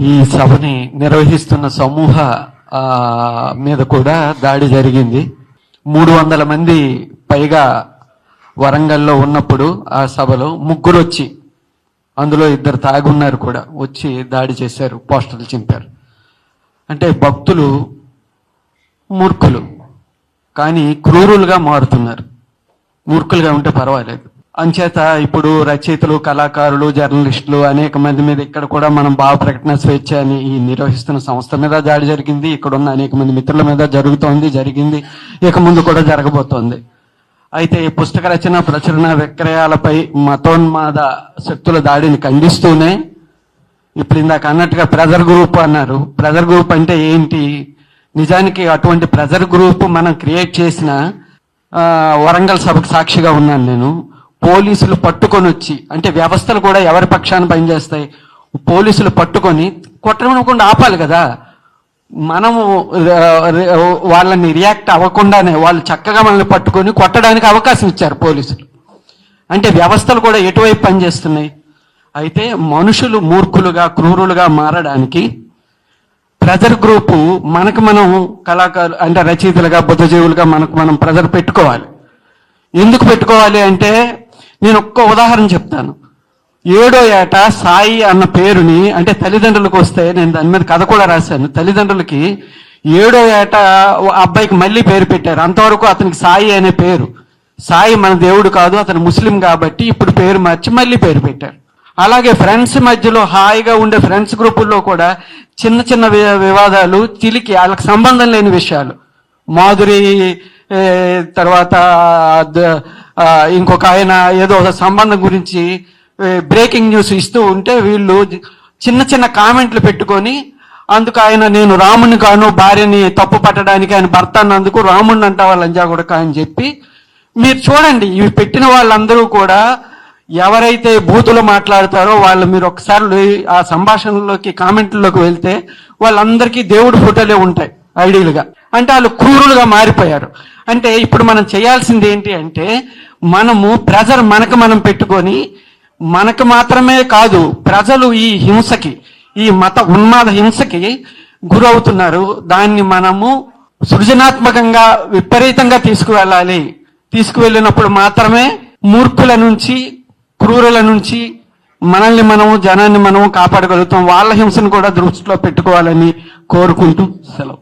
ఈ సభని నిర్వహిస్తున్న సమూహ మీద కూడా దాడి జరిగింది. మూడు వందల మంది పైగా వరంగల్లో ఉన్నప్పుడు ఆ సభలో ముగ్గురు వచ్చి అందులో ఇద్దరు తాగున్నారు కూడా వచ్చి దాడి చేశారు పోస్టర్లు చింపారు. అంటే భక్తులు మూర్ఖులు కానీ క్రూరులుగా మారుతున్నారు. మూర్ఖులుగా ఉంటే పర్వాలేదు. అంచేత ఇప్పుడు రచయితలు కళాకారులు జర్నలిస్టులు అనేక మంది మీద ఇక్కడ కూడా మనం భావ ప్రకటన స్వేచ్ఛ అని ఈ నిర్వహిస్తున్న సంస్థ మీద దాడి జరిగింది. ఇక్కడ ఉన్న అనేక మంది మిత్రుల మీద జరుగుతోంది జరిగింది. ఇక ముందు కూడా జరగబోతోంది. అయితే ఈ పుస్తక రచన ప్రచురణ విక్రయాలపై మతోన్మాద శక్తుల దాడిని ఖండిస్తూనే ఇప్పుడు ఇందాక అన్నట్టుగా ప్రెజర్ గ్రూప్ అన్నారు. ప్రెజర్ గ్రూప్ అంటే ఏంటి? నిజానికి అటువంటి ప్రెజర్ గ్రూప్ మనం క్రియేట్ చేసిన వరంగల్ సభకు సాక్షిగా ఉన్నాను నేను. పోలీసులు పట్టుకొని వచ్చి అంటే వ్యవస్థలు కూడా ఎవరి పక్షాన పనిచేస్తాయి పోలీసులు పట్టుకొని కొట్టకుండా ఆపాలి కదా. మనము వాళ్ళని రియాక్ట్ అవ్వకుండానే వాళ్ళు చక్కగా మనల్ని పట్టుకొని కొట్టడానికి అవకాశం ఇచ్చారు పోలీసులు. అంటే వ్యవస్థలు కూడా ఎటువైపు పనిచేస్తున్నాయి అయితే మనుషులు మూర్ఖులుగా క్రూరులుగా మారడానికి ప్రెజర్ గ్రూపు మనకు మనం కళాకారు అంటే రచయితలుగా బుద్ధజీవులుగా మనకు మనం ప్రెజర్ పెట్టుకోవాలి. ఎందుకు పెట్టుకోవాలి అంటే నేను ఒక్క ఉదాహరణ చెప్తాను. ఏడో ఏట సాయి అన్న పేరుని అంటే తల్లిదండ్రులకు వస్తే నేను దాని మీద కథ కూడా రాశాను. తల్లిదండ్రులకి ఏడో ఏట అబ్బాయికి మళ్ళీ పేరు పెట్టారు. అంతవరకు అతనికి సాయి అనే పేరు. సాయి మన దేవుడు కాదు అతను ముస్లిం కాబట్టి ఇప్పుడు పేరు మార్చి మళ్ళీ పేరు పెట్టారు. అలాగే ఫ్రెండ్స్ మధ్యలో హాయిగా ఉండే ఫ్రెండ్స్ గ్రూపుల్లో కూడా చిన్న చిన్న వి- వివాదాలు తిలికి వాళ్ళకి సంబంధం లేని విషయాలు. మాధురి తర్వాత ఇంకొక ఆయన ఏదో ఒక సంబంధం గురించి బ్రేకింగ్ న్యూస్ ఇస్తూ ఉంటే వీళ్ళు చిన్న చిన్న కామెంట్లు పెట్టుకొని అందుకు ఆయన నేను రాముని కాను భార్యని తప్పు పట్టడానికి ఆయన భర్త అన్నందుకు రాముడిని అంటావా లంజా కూడా అని చెప్పి మీరు చూడండి ఇవి పెట్టిన వాళ్ళందరూ కూడా ఎవరైతే బూతులు మాట్లాడతారో వాళ్ళు మీరు ఒకసారి ఆ సంభాషణలోకి కామెంట్లోకి వెళ్తే వాళ్ళందరికీ దేవుడి ఫోటోలే ఉంటాయి. ఐడీలుగా. అంటే వాళ్ళు క్రూరులుగా మారిపోయారు. అంటే ఇప్పుడు మనం చేయాల్సింది ఏంటి అంటే మనము ప్రెజర్ మనకు మనం పెట్టుకొని మనకు మాత్రమే కాదు ప్రజలు ఈ హింసకి ఈ మత ఉన్మాద హింసకి గురవుతున్నారు. దాన్ని మనము సృజనాత్మకంగా విపరీతంగా తీసుకువెళ్ళాలి. తీసుకువెళ్ళినప్పుడు మాత్రమే మూర్ఖుల నుంచి క్రూరుల నుంచి మనల్ని మనము జనాన్ని మనము కాపాడగలుగుతాం. వాళ్ళ హింసను కూడా దృష్టిలో పెట్టుకోవాలని కోరుకుంటూ సెలవు.